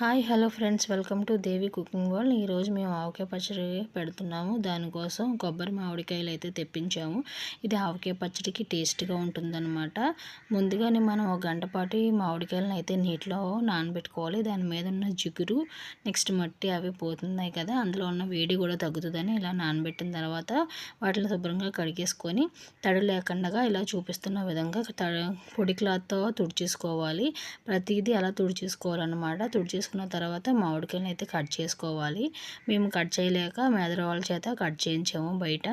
Hi hello friends. Welcome to Devi cooking world. ఈరోజు మేము ఆవకాయ పచ్చడి పెడుతున్నాము. దానికోసం కొబ్బరి మామిడికాయలు అయితే తెప్పించాము. ఇది ఆవకాయ పచ్చడికి టేస్ట్గా ఉంటుందన్నమాట. ముందుగానే మనం ఒక గంట పాటు ఈ మామిడికాయలను అయితే నీటిలో నానబెట్టుకోవాలి. దాని మీద ఉన్న జిగురు నెక్స్ట్ మట్టి అవి పోతున్నాయి కదా అందులో ఉన్న వేడి కూడా తగ్గుతుందని ఇలా నానబెట్టిన తర్వాత వాటిని శుభ్రంగా కడిగేసుకొని తడి లేకుండా ఇలా చూపిస్తున్న విధంగా తడ పొడి క్లాత్తో తుడిచేసుకోవాలి. ప్రతిదీ అలా తుడిచేసుకోవాలన్నమాట. తుడిచేసుకున్న తర్వాత మామిడికాయలను అయితే కట్ చేసుకోవాలి. మేము కట్ చేయలేక మెదడు వాళ్ళ చేత కట్ చేయించాము బయట.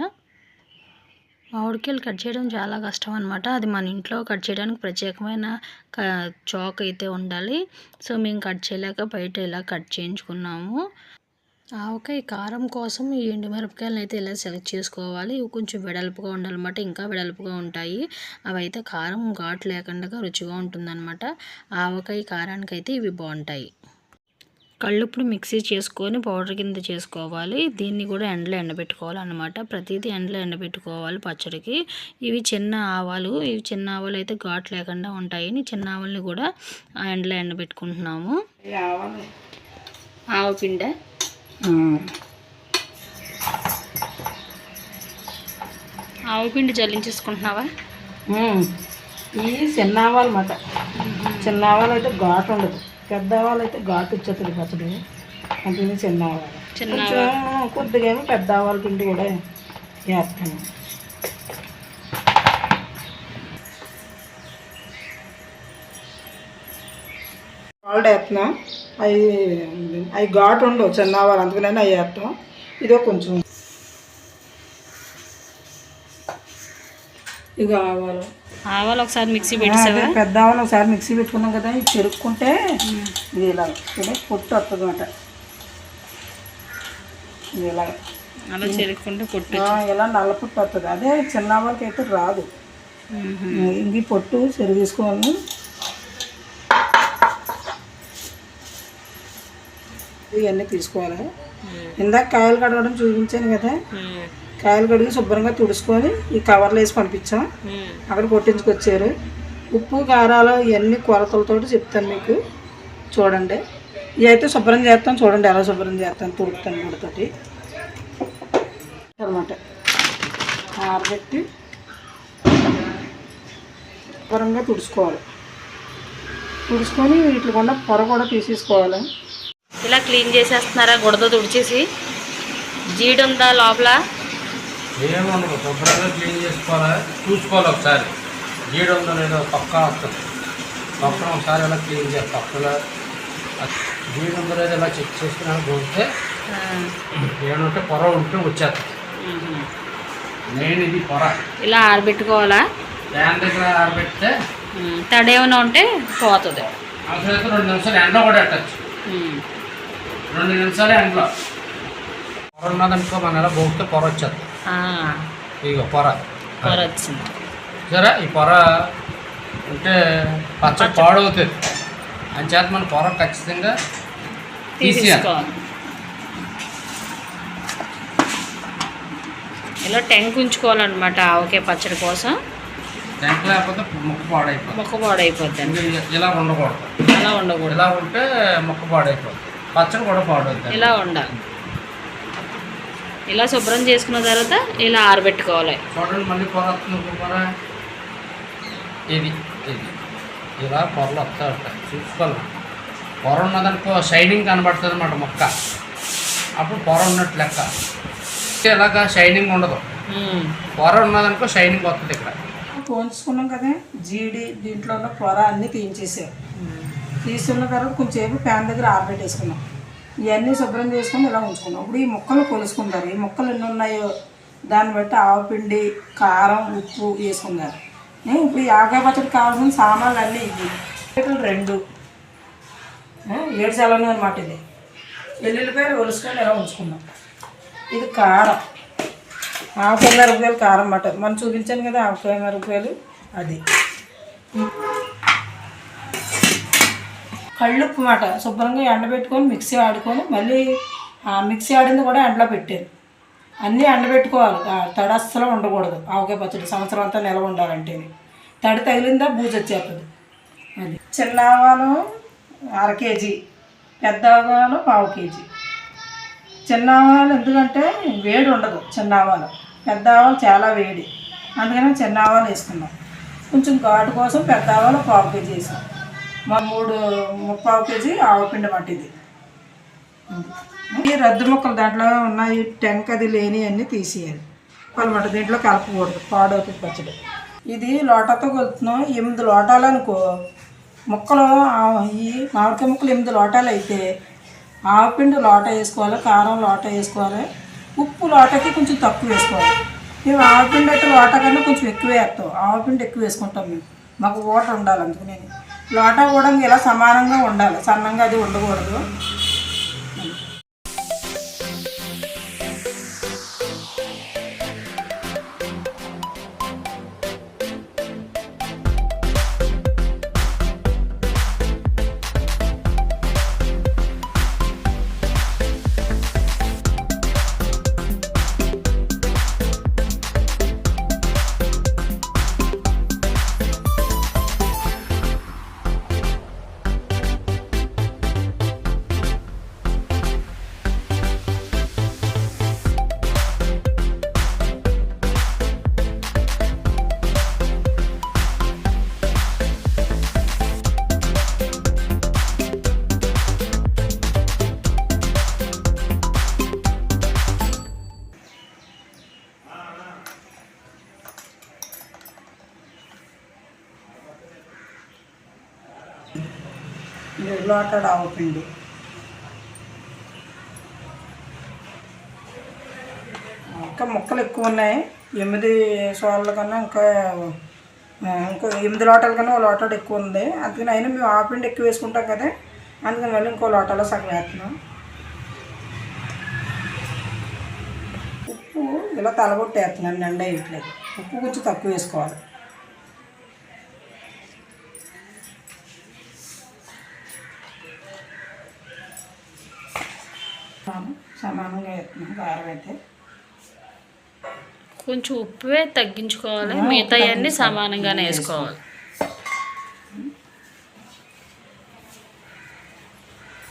మామిడికాయలు కట్ చేయడం చాలా కష్టం అనమాట అది మన ఇంట్లో కట్ చేయడానికి ప్రత్యేకమైన చాక్ అయితే ఉండాలి. సో మేము కట్ చేయలేక బయట ఇలా కట్ చేయించుకున్నాము. ఆవకాయ కారం కోసం ఈ ఎండుమిరపకాయలను అయితే ఇలా సెలెక్ట్ చేసుకోవాలి. ఇవి కొంచెం వెడల్పుగా ఉండాలన్నమాట. ఇంకా వెడల్పుగా ఉంటాయి. అవి అయితే కారం ఘాటు లేకుండా రుచిగా ఉంటుందన్నమాట. ఆవకాయ కారానికి అయితే ఇవి బాగుంటాయి. కళ్ళుప్పుడు మిక్సీ చేసుకొని పౌడర్ కింద చేసుకోవాలి. దీన్ని కూడా ఎండలో ఎండబెట్టుకోవాలి అనమాట ప్రతిదీ ఎండలో ఎండబెట్టుకోవాలి పచ్చడికి. ఇవి చిన్న ఆవాలు. ఇవి చిన్న ఆవాలు అయితే ఘాటు లేకుండా ఉంటాయి చిన్న ఆవాలని కూడా ఆ ఎండలో ఎండబెట్టుకుంటున్నాము. ఆవు పిండ. ఆవు పిండి జల్లించేసుకుంటున్నావా? ఈ చిన్న ఆవాలు అన్నమాట చిన్న ఆవాలు అయితే ఘాటు ఉండదు. పెద్ద ఆవాలు అయితే ఘాటు వచ్చేస్తుంది పచ్చడి. అంటే చిన్న ఆవాలు చిన్న కొంచెం కొద్దిగా ఏమో పెద్ద పిండి కూడా వేస్తాను. సాల్ట్ వేస్తున్నాం. అవి అవి ఘాటు ఉండవు చిన్న ఆవాలు అందుకనే అవి వేస్తాం. ఇదో కొంచెం. ఇక ఆవాలు. ఆవాలు ఒకసారి మిక్సీ పెట్టేసావా? పెద్ద ఆవాలు ఒకసారి మిక్సీ పెట్టుకున్నాం కదా ఇది చెరుక్కుంటే ఇది ఇలా పొట్టు వస్తుంది అనమాట ఇది ఇలా అలా చెరుక్కుంటే పొట్టు. ఇలా నల్ల పొట్టు వస్తుంది అదే చిన్న ఆవాలకి అయితే రాదు. ఇంక ఈ పొట్టు చెరుగు తీసుకోవాలి ఇవన్నీ తీసుకోవాలి. ఇందాక కాయలు కడగడం చూపించాను కదా. కాయలు కడిగి శుభ్రంగా తుడుచుకొని ఈ కవర్లో వేసి పంపించాం. అక్కడ కొట్టించుకొచ్చారు. ఉప్పు కారాలు ఇవన్నీ కొలతలతో చెప్తాను మీకు. చూడండి. ఇవి అయితే శుభ్రం చేస్తాం. చూడండి ఎలా శుభ్రం చేస్తాను తుడుపుతాను గుడితోటి అనమాట ఆరబెట్టి శుభ్రంగా తుడుచుకోవాలి. తుడుచుకొని వీటి కూడా పొర కూడా తీసేసుకోవాలి. ఇలా క్లీన్ చేసేస్తున్నారా? గుడతో తుడిచేసి. జీడి ఉందా లోపల? ఏముండదు శుభ్రంగా క్లీన్ చేసుకోవాలి? చూసుకోవాలి ఒకసారి. జీడు ఉందో లేదో పక్క వస్తుంది. పక్కన ఒకసారి ఇలా క్లీన్ చేయాలి పక్కలో జీడు ఉందో లేదో ఇలా చెక్ చేసుకుని పోతే ఏమంటే పొర ఉంటే వచ్చేస్తుంది. మెయిన్ ఇది పొర. ఇలా ఆరబెట్టుకోవాలా? ఫ్యాన్ దగ్గర ఆరబెడితే తడి ఏమైనా ఉంటే పోతుంది. అవసరం రెండు నిమిషాలు ఎండలో కూడా పెట్టచ్చు. రెండు నిమిషాలు ఎండలో. పొర ఉన్నదనుకో మన ఎలా పోతే పొర వచ్చేస్తుంది. ఇగో పొర. కూర వచ్చింది. సరే ఈ పొర ఉంటే పచ్చ పాడవుతుంది. అని చేత మన పొర ఖచ్చితంగా తీసేయాలి. ఇలా టెంక్ ఉంచుకోవాలన్నమాట ఆవకాయ పచ్చడి కోసం. టెంక్ లేకపోతే ముక్క పాడైపోతుంది. మొక్క పాడైపోద్ది ఇంకా ఇలా ఉండకూడదు. అలా ఉండకూడదు. ఇలా ఉంటే ముక్క పాడైపోతుంది. పచ్చడి కూడా పాడవుతుంది. ఇలా ఉండాలి. ఇలా శుభ్రం చేసుకున్న తర్వాత ఇలా ఆరబెట్టుకోవాలి. చూడండి మళ్ళీ పొర ఇది ఇది. ఇలా పొరలు వస్తూ ఉంటాయి చూసుకోవాలి. పొర ఉన్నదనుకో షైనింగ్ కనబడుతుంది అన్నమాట మొక్క. అప్పుడు పొర ఉన్నట్టు లెక్క. ఇలాగా షైనింగ్ ఉండదు. పొర ఉన్నదనుకో షైనింగ్ వస్తుంది ఇక్కడ. పోంచుకున్నాం కదా జీడి దీంట్లో ఉన్న పొర అన్నీ తీయించేసాం. తీసుకున్న తర్వాత కొంచెంసేపు ప్యాన్ దగ్గర ఆరబెట్టేసుకున్నాం. ఇవన్నీ శుభ్రం చేసుకొని ఇలా ఉంచుకున్నాం. ఇప్పుడు ఈ ముక్కలు కొలుసుకుంటారు. ఈ ముక్కలు ఎన్ని ఉన్నాయో దాన్ని బట్టి ఆవపిండి కారం ఉప్పు వేసుకున్నారు ఇప్పుడు ఈ ఆకాయ పచ్చడి కావాల్సిన సామాన్లు అన్నీ ఇవి. రెండు. ఏడు చల్లని అనమాట ఇది. ఎల్లుల్లిపాయలు కొలుసుకొని ఇలా ఉంచుకున్నాం. ఇది కారం. ఆవకాయ మిరపకాయలు కారం అన్నమాట. మనం చూపించాను కదా ఆవకాయ మిరపకాయలు అది. కళ్ళుప్పు మాట శుభ్రంగా ఎండబెట్టుకొని మిక్సీ ఆడుకొని మళ్ళీ ఆ మిక్సీ ఆడింది కూడా ఎండలో పెట్టాను అన్నీ ఎండబెట్టుకోవాలి. తడి అస్సలు ఉండకూడదు. ఆవకాయ పచ్చడి సంవత్సరం అంతా నిల్వ ఉండాలంటే తడి తగిలిందా బూజు వచ్చేస్తుంది. అది చిన్న ఆవాలు అర కేజీ పెద్ద ఆవాలు పావు కేజీ. చిన్న ఆవాలు ఎందుకంటే వేడి ఉండదు చిన్న ఆవాలు. పెద్ద ఆవాలు చాలా వేడి. అందుకని చిన్న ఆవాలు వేసుకున్నాం కొంచెం ఘాటు కోసం పెద్ద ఆవాలు పావు కేజీ వేసాం. మూడు ముప్పావు కేజీ ఆవపిండి మట్టిది ఈ రద్దు ముక్కలు దాంట్లో ఉన్నాయి టెంక్ అది లేని అన్నీ తీసేయాలి. అనమాట దీంట్లో కలపకూడదు పాడవుతుంది పచ్చడి. ఇది లోటాతో కొలుతున్నాం ఎనిమిది లోటాలు అనుకో. ముక్కలు ఈ మామిడికాయ ముక్కలు ఎనిమిది లోటాలు అయితే ఆవపిండి లోట వేసుకోవాలి కారం లోట వేసుకోవాలి ఉప్పు లోటకి కొంచెం తక్కువ వేసుకోవాలి. మేము ఆవపిండి అయితే లోట కన్నా కొంచెం ఎక్కువ వేస్తాం ఆవపిండి ఎక్కువ వేసుకుంటాం మేము. మాకు ఓట ఉండాలి అందుకని లోట కూడా ఇలా సమానంగా ఉండాలి. సన్నంగా అది ఉండకూడదు. లోటాడు ఆవపిండి ఇంకా ముక్కలు ఎక్కువ ఉన్నాయి. ఎనిమిది సోళ్ళ కన్నా ఇంకా ఇంకో ఎనిమిది లోటాల కన్నా ఒక లోటాడు ఎక్కువ ఉంది. అందుకని అయినా మేము ఆవపిండి ఎక్కువ వేసుకుంటాం కదా అందుకని మళ్ళీ ఇంకో లోటాలో సగం వేస్తున్నాం. ఉప్పు ఇలా తలగొట్టేస్తున్నాను నిండా ఇట్లేదు ఉప్పు కొంచెం తక్కువ వేసుకోవాలి. సమానంగా వేస్తున్నాం కారం అయితే కొంచెం ఉప్పువే తగ్గించుకోవాలి మిగతా అన్నీ సమానంగానే వేసుకోవాలి.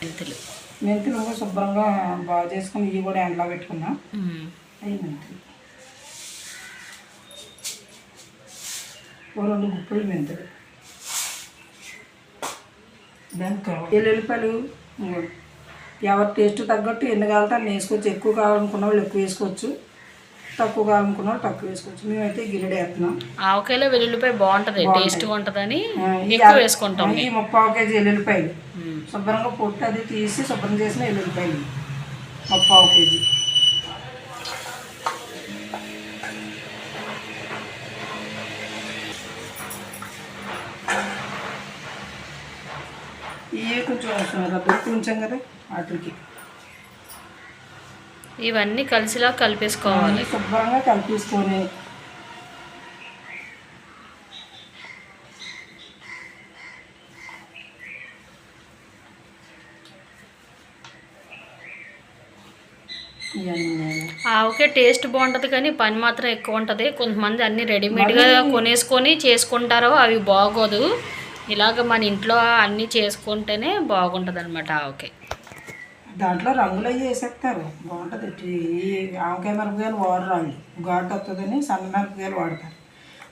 మెంతులు. మెంతులు కూడా శుభ్రంగా బాగా చేసుకుని ఇవి కూడా ఎండలో పెట్టుకున్నాం. అవి మెంతులు. ఓ రెండు గుప్పులు మెంతులు. దానికి ఎల్లుల్లిపాయలు. ఎవరి టేస్ట్ తగ్గట్టు ఎన్ని కావాలంటే అన్ని వేసుకోవచ్చు. ఎక్కువ కావాలనుకున్న వాళ్ళు ఎక్కువ వేసుకోవచ్చు. తక్కువ కావాలనుకున్న వాళ్ళు తక్కువ వేసుకోవచ్చు. మేమైతే గిన్నెడు వేస్తున్నాం ఆవకాయలో వెల్లుల్లిపాయ బాగుంటది టేస్ట్గా ఉంటుందని ఎక్కువ వేసుకుంటాం ఈ ముప్పావు కేజీ ఎల్లుల్లిపాయలు ఉమ్. శుభ్రంగా పొట్టు అది తీసి శుభ్రం చేసిన ఎల్లుల్లిపాయలు ముప్పావు కేజీ. ఇవే కొంచెం రద్దరికి ఉంచాం కదా వాటికి. ఇవన్నీ కలిసిలా కలిపేసుకోవాలి. శుభ్రంగా కలిపేసుకొని. ఆవకాయ టేస్ట్ బాగుంటుంది కానీ పని మాత్రం ఎక్కువ ఉంటుంది. కొంతమంది అన్ని రెడీమేడ్గా కొనేసుకొని చేసుకుంటారో అవి బాగోదు. ఇలాగ మన ఇంట్లో అన్నీ చేసుకుంటేనే బాగుంటుంది అనమాట ఆవకాయ. దాంట్లో రంగులు అవి వేసేస్తారు. బాగుంటుంది. ఈ ఆవకాయ మిరపకాయలు వాడరు వాళ్ళు ఘాటు వస్తుందని సన్న మిరపకాయలు వాడతారు.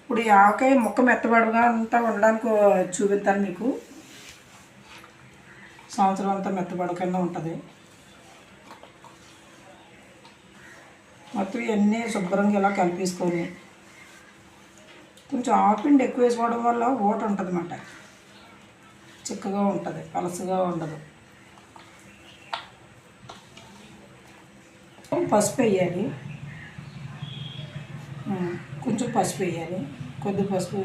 ఇప్పుడు ఈ ఆవకాయ ముక్క మెత్తబడగా అంతా ఉండడానికి చూపిస్తాను మీకు. సంవత్సరం అంతా మెత్తబడకుండా ఉంటుంది. మొత్తం ఇవన్నీ శుభ్రంగా ఇలా కలిపేసుకొని కొంచెం ఆపిండి ఎక్కువ వేసుకోవడం వల్ల ఓట ఉంటుంది అన్నమాట చిక్కగా ఉంటుంది పలసగా ఉండదు. పసుపు వేయాలి. కొంచెం పసుపు వేయాలి. కొద్ది పసుపు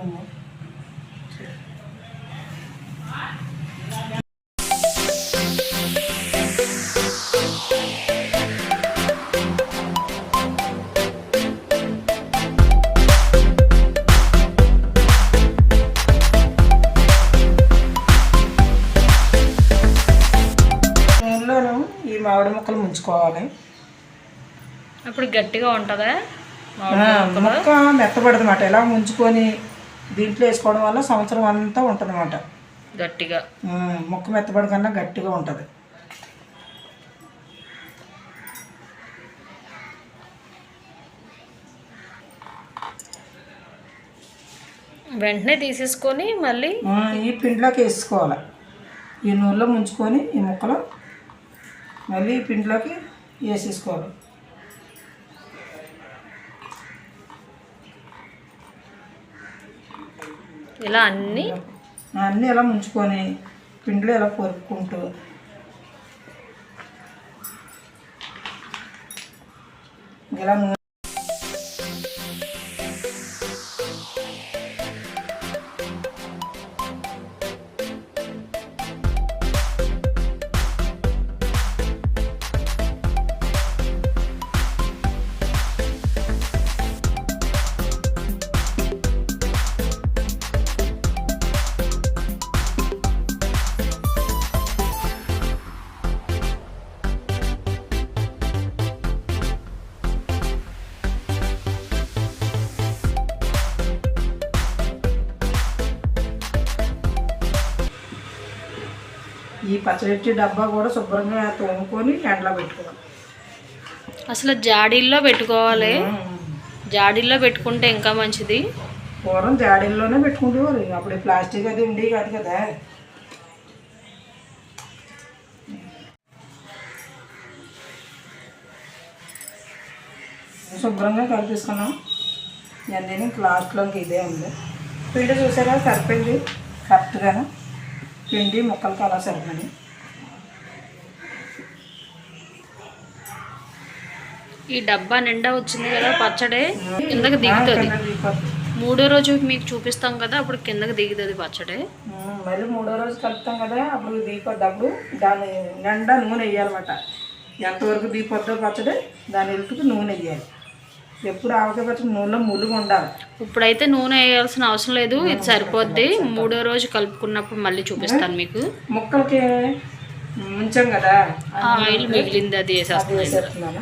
తీసుకోవాలి అప్పుడు గట్టిగా ఉంటుందా? ముక్క మెత్తబడదన్నమాట ఇలా ముంచుకొని దీంట్లో వేసుకోవడం వల్ల సంవత్సరం అంతా ఉంటుంది అనమాట గట్టిగా ముక్క మెత్తబడి కన్నా గట్టిగా ఉంటుంది. వెంటనే తీసేసుకొని మళ్ళీ ఈ పిండిలోకి వేసుకోవాలి. ఈ నూనెలో ముంచుకొని ఈ ముక్కలో మళ్ళీ పిండిలోకి వేసేసుకోవాలి. ఇలా అన్నీ? అన్నీ ఇలా ముంచుకొని పిండిలో ఇలా పొరుపుకుంటూ ఇలా పచ్చడి డబ్బా కూడా శుభ్రంగా తోముకొని ఎండలో పెట్టుకోవాలి. అసలు జాడీల్లో పెట్టుకోవాలి. జాడీల్లో పెట్టుకుంటే ఇంకా మంచిది. పూర్వం జాడీల్లోనే పెట్టుకుంటేవారు అప్పుడు ప్లాస్టిక్ అది ఉండేవి కాదు కదా. శుభ్రంగా కలిపేసుకున్నాం. ఇవన్నీ లాస్ట్లోకి ఇదే ఉంది. పిండి చూసారా సరిపోయింది? కరెక్ట్గాను పిండి ముక్కలకి అలా సరిపోయింది ఈ డబ్బా నిండా వచ్చింది కదా పచ్చడి? కిందకి దిగుతుంది. మూడో రోజు మీకు చూపిస్తాం కదా అప్పుడు కిందకి దిగుతుంది పచ్చడి. మళ్ళీ మూడో రోజు కలుపుతాం కదా అప్పుడు దీపొద్దప్పుడు దాని నిండా నూనె వేయాలన్నమాట. ఎంతవరకు దీపొద్దో పచ్చడి దాని ఎలుతుకు నూనె వేయాలి. ఎప్పుడు ఆవకాయ పచ్చడి నూనెలో ములుగు ఉండాలి. ఇప్పుడైతే నూనె వేయాల్సిన అవసరం లేదు ఇది సరిపోద్ది. మూడో రోజు కలుపుకున్నప్పుడు మళ్ళీ చూపిస్తాను మీకు. ముక్కలకి ముంచాం కదా ఆయిల్ మిగిలింది అది వేసేస్తున్నాను.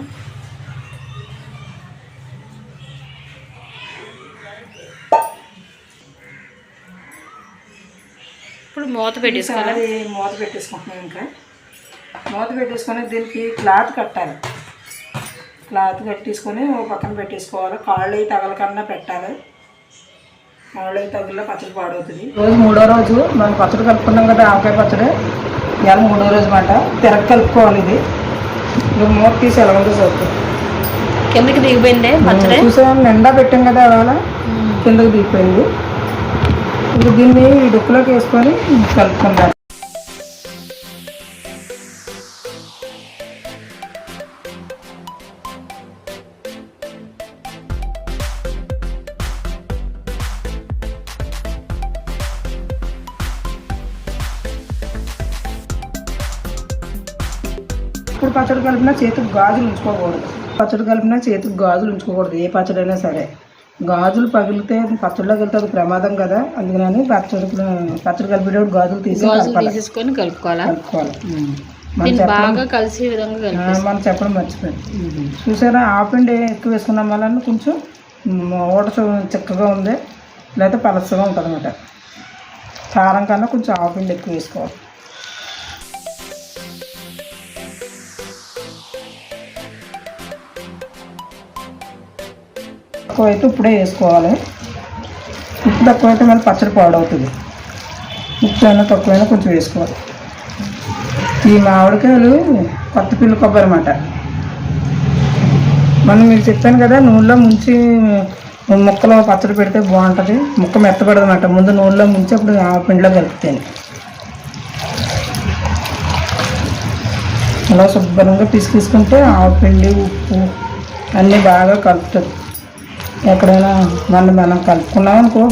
ఇప్పుడు మూత పెట్టేసుకోవాలి? మూత పెట్టేసుకుంటున్నాం ఇంకా. మూత పెట్టేసుకొని దీనికి క్లాత్ కట్టాలి. క్లాత్ కట్టేసుకొని పక్కన పెట్టేసుకోవాలి. కాళ్ళు అవి తగలకన్నా పెట్టాలి. కాళ్ళు అవి తగిలిలో పచ్చడి పాడవుతుంది. రోజు మూడో రోజు మనం పచ్చడి కలుపుకున్నాం కదా ఆవకాయ పచ్చడి. ఇవాళ మూడో రోజు మాట. తిరగ కలుపుకోవాలి ఇది. ఇప్పుడు మూత తీసి ఎలా ఉందో చూద్దాం కిందకి దిగిపోయిందే పచ్చడి? చూసాం నిండా పెట్టాం కదా అలా కిందకి దిగిపోయింది. ఇప్పుడు దీన్ని ఈ డొక్కులోకి వేసుకొని కలుపుకుందాం. పచ్చడి కలిపినా చేతికి గాజులు ఉంచుకోకూడదు. పచ్చడి కలిపినా చేతికి గాజులు ఉంచుకోకూడదు. ఏ పచ్చడి అయినా సరే. గాజులు పగిలితే పచ్చడిలోకి వెళ్తే అది ప్రమాదం కదా. అందుకని పచ్చడి పచ్చడి కలిపేటప్పుడు గాజులు తీసేసుకొని కలుపుకోవాలా? కలుపుకోవాలి. మనం చెప్పడం బాగా కలిసే విధంగా కలిపి ఆ, మనం చెప్పడం మర్చిపోయింది చూసారా? ఆపిండి ఎక్కువ వేసుకున్నాం వల్ల కొంచెం చూ- చిక్కగా ఉంది. లేకపోతే పలసగా ఉంటుంది అనమాట కారం కన్నా కొంచెం ఆపిండి ఎక్కువ వేసుకోవాలి. తక్కువ అయితే ఇప్పుడే వేసుకోవాలి. ఉప్పు తక్కువ అయితే మళ్ళీ పచ్చడి పాడవుతుంది. ఉప్పు అయినా తక్కువైనా కొంచెం వేసుకోవాలి. ఈ మామిడికాయలు కొత్త పిల్లి కొబ్బరి అన్నమాట. మనం మీకు చెప్పాను కదా నూనెలో ముంచి ముక్కలో పచ్చడి పెడితే బాగుంటుంది. ముక్క మెత్తపడదు అనమాట ముందు నూనెలో ముంచి అప్పుడు ఆ పిండిలో కలుపుతాను అలా శుభ్రంగా పిసికిసుకుంటే ఆ పిండి ఉప్పు అన్నీ బాగా కలుపుతుంది ఎక్కడైనా మనం మనం కలుపుకున్నాం అనుకో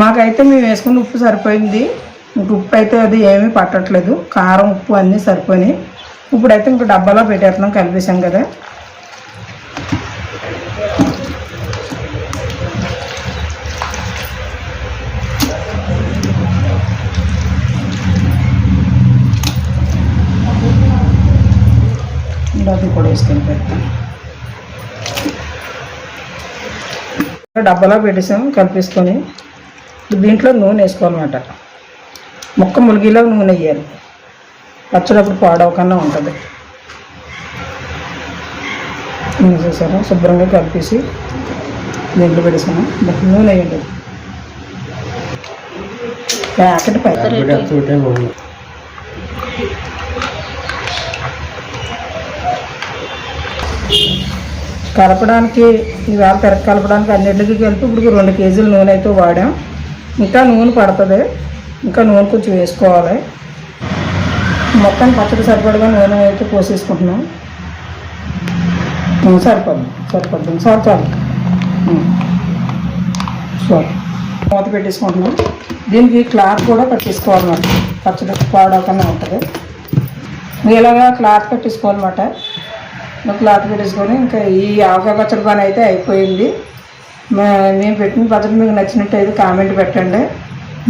మాకైతే మేము వేసుకున్న ఉప్పు సరిపోయింది. ఇంకా ఉప్పు అయితే అది ఏమీ పట్టట్లేదు. కారం ఉప్పు అన్నీ సరిపోయినాయి. ఇప్పుడైతే ఇంకా డబ్బాలో పెట్టేస్తున్నాం కలిపేసాం కదా. అది కూడా వేసుకొని పెడతాం. డబ్బాలో పెట్టేసాం కలిపేసుకొని. దీంట్లో నూనె వేసుకోవాలన్నమాట. ముక్క ములిగిలో నూనె వేయాలి. పచ్చడప్పుడు పాడవకుండా ఉంటుంది. నూనె చూసారా శుభ్రంగా కలిపేసి దీంట్లో దానికి నూనె వేయండి. ప్యాకెట్ పై కలపడానికి ఈవేళ పెరగ కలపడానికి అన్నిటికీ కలిపి ఇప్పుడు రెండు కేజీలు నూనె అయితే వాడాం. ఇంకా నూనె పడుతుంది. ఇంకా నూనె కొంచెం వేసుకోవాలి. మొత్తం పచ్చడి సరిపడగా నూనె అయితే పోసేసుకుంటున్నాం. ఉం, సరిపోద్ది సార్ చాలు. చాలు మూత పెట్టేసుకుంటున్నాం. దీనికి క్లాత్ కూడా కట్టేసుకోవాలన్నమాట పచ్చడి పాడవకుండా ఉంటుంది. ఇలాగా క్లాత్ కట్టేసుకోవాలన్నమాట. క్లాత్ పెట్టేసుకొని ఇంకా ఈ ఆవకాయ పచ్చడి పని అయితే అయిపోయింది. మేము పెట్టిన పచ్చడి మీకు నచ్చినట్టు అయితే కామెంట్ పెట్టండి.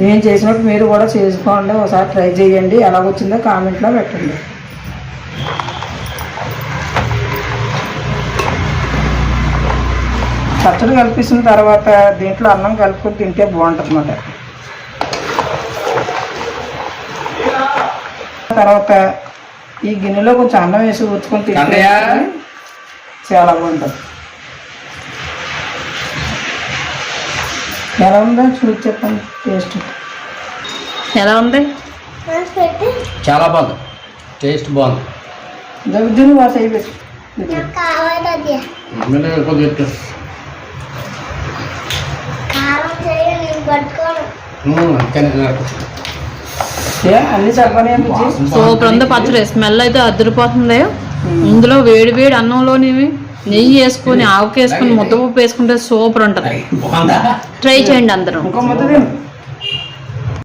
నేను చేసినప్పుడు మీరు కూడా చేసుకోండి. ఒకసారి ట్రై చేయండి. ఎలా వచ్చిందో కామెంట్లో పెట్టండి. పచ్చడి కలిపేసిన తర్వాత దీంట్లో అన్నం కలుపుకొని తింటే బాగుంటుంది అన్నమాట తర్వాత ఈ గిన్నెలో కొంచెం అన్నం వేసి ఉచ్చుకొని తింటే? చాలా బాగుంటుంది. ఎలా ఉందో? చూసి చెప్పండి. టేస్ట్. ఎలా ఉంది? చాలా బాగుంది. టేస్ట్ బాగుంది. దగ్గర వాస అయిపోయి సూపర్ ఉంది. పచ్చడి. స్మెల్ అయితే అదిరిపోతుంది. ఇందులో వేడి వేడి అన్నంలోనివి. నెయ్యి వేసుకొని ఆవుకేసుకొని ముద్దపప్పు వేసుకుంటే సూపర్ ఉంటుంది. ట్రై చేయండి అందరూ.